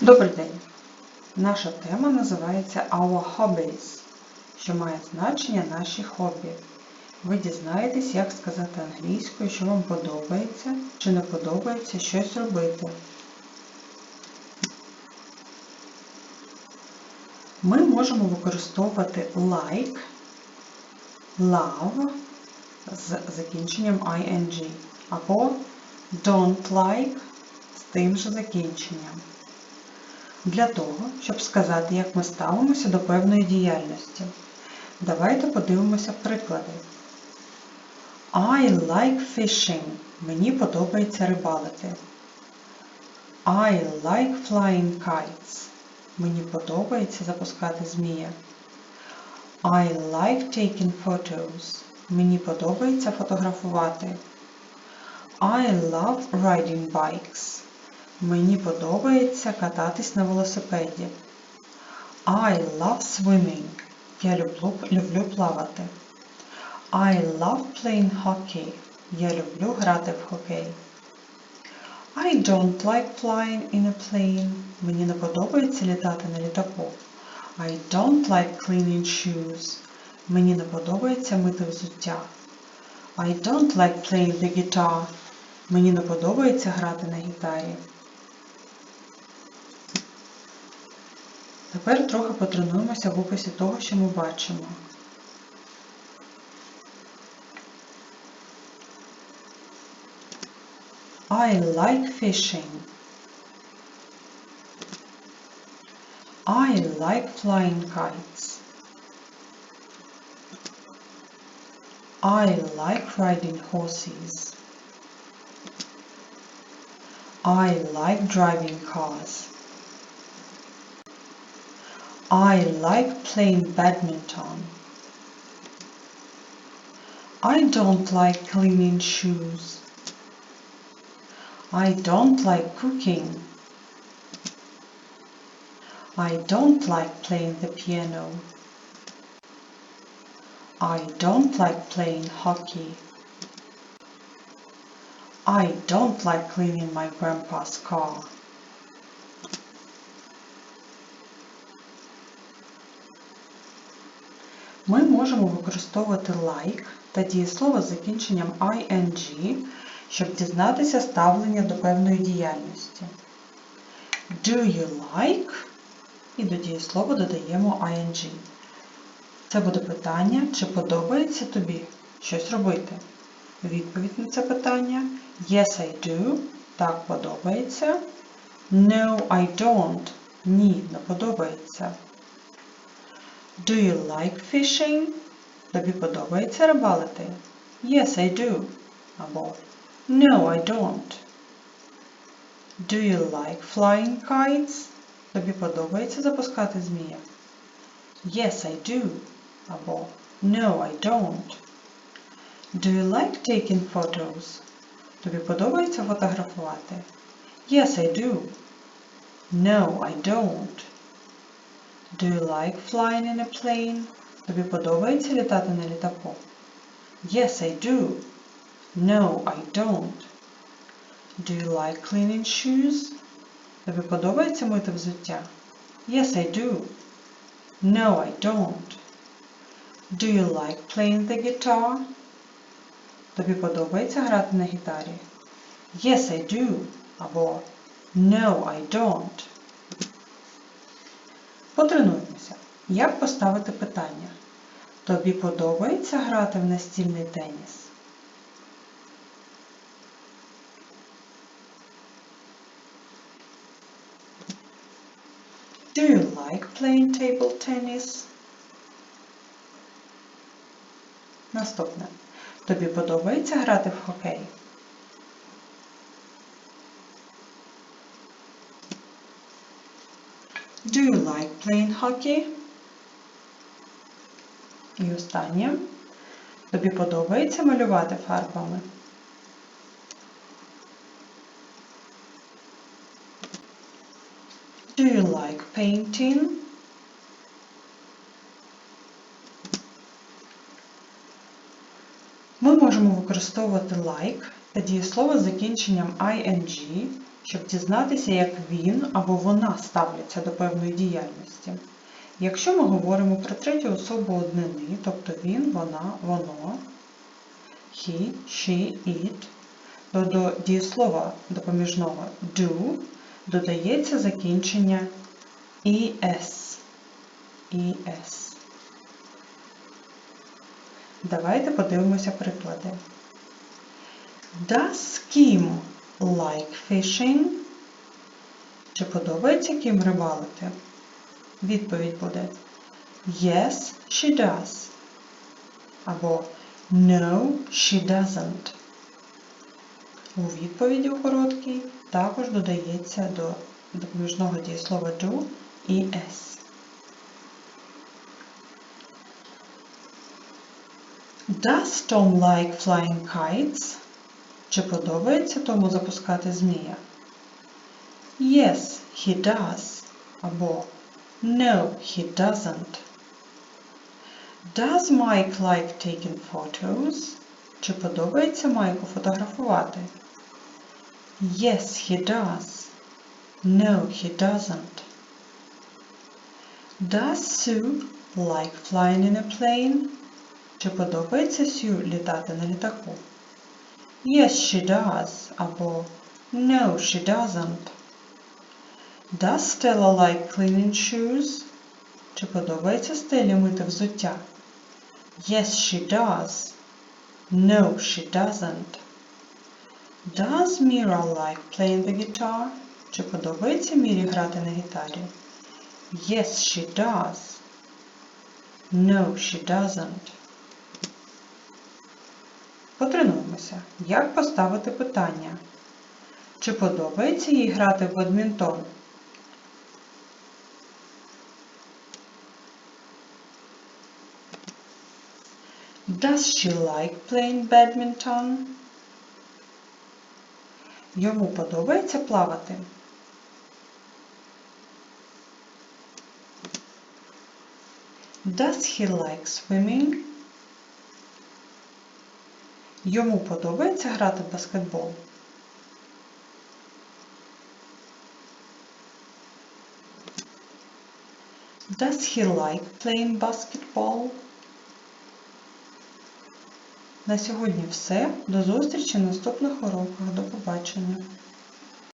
Добрий день! Наша тема називається Our Hobbies, що має значення наші хобі. Ви дізнаєтесь, як сказати англійською, що вам подобається чи не подобається щось робити. Ми можемо використовувати like, love з закінченням ing або don't like з тим же закінченням. Для того, щоб сказати, як ми ставимося до певної діяльності. Давайте подивимося приклади. I like fishing. Мені подобається рибалити. I like flying kites. Мені подобається запускати змія. I like taking photos. Мені подобається фотографувати. I love riding bikes. Мені подобається кататись на велосипеді. I love swimming. Я люблю, люблю плавати. I love playing hockey. Я люблю грати в хокей. I don't like flying in a plane. Мені не подобається літати на літаку. I don't like cleaning shoes. Мені не подобається мити взуття. I don't like playing the guitar. Мені не подобається грати на гітарі. Тепер трохи потренуємося в описі того, що ми бачимо. I like fishing. I like flying kites. I like riding horses. I like driving cars. I like playing badminton. I don't like cleaning shoes. I don't like cooking. I don't like playing the piano. I don't like playing hockey. I don't like cleaning my grandpa's car. Можемо використовувати like та дієслово з закінченням ing, щоб дізнатися ставлення до певної діяльності. Do you like? І до дієслова додаємо ing. Це буде питання, чи подобається тобі щось робити. Відповідь на це питання Yes, I do. Так подобається. No, I don't. Ні, не подобається. Do you like fishing? Тобі подобається рибалити? Yes, I do. Або No, I don't. Do you like flying kites? Тобі подобається запускати змія? Yes, I do. Або No, I don't. Do you like taking photos? Тобі подобається фотографувати? Yes, I do. No, I don't. Do you like flying in a plane? Тобі подобається літати на літаку? Yes, I do. No, I don't. Do you like cleaning shoes? Тобі подобається мити взуття? Yes, I do. No, I don't. Do you like playing the guitar? Тобі подобається грати на гітарі? Yes, I do. Або No, I don't. Потренуємося. Як поставити питання? Тобі подобається грати в настільний теніс? Do you like playing table tennis? Наступне. Тобі подобається грати в хокей? Do you like playing hockey? І останнє. Тобі подобається малювати фарбами? Do you like painting? Ми можемо використовувати like та дієслово з закінченням ing, щоб дізнатися, як він або вона ставляться до певної діяльності. Якщо ми говоримо про третю особу однини, тобто він, вона, воно, he, she, it, то до дієслова допоміжного do додається закінчення es. es. Давайте подивимося приклади. Does Kim like fishing? Чи подобається Кім рибалити? Відповідь буде Yes, she does. Або No, she doesn't. У відповіді у короткій також додається до допоміжного дієслова do і s. Does Tom like flying kites? Чи подобається Тому запускати змія? Yes, he does. Або No, he doesn't. Does Mike like taking photos? Чи подобається Майку фотографувати? Yes, he does. No, he doesn't. Does Sue like flying in a plane? Чи подобається Сю літати на літаку? Yes, she does. Або No, she doesn't. Does Stella like cleaning shoes? Чи подобається Стелі мити взуття? Yes, she does. No, she doesn't. Does Mira like playing the guitar? Чи подобається Мірі грати на гітарі? Yes, she does. No, she doesn't. Потренуємося, як поставити питання. Чи подобається їй грати в бадмінтон? Does she like playing badminton? Йому подобається плавати? Does he like swimming? Йому подобається грати в баскетбол? Does he like playing basketball? На сьогодні все. До зустрічі в наступних уроках. До побачення.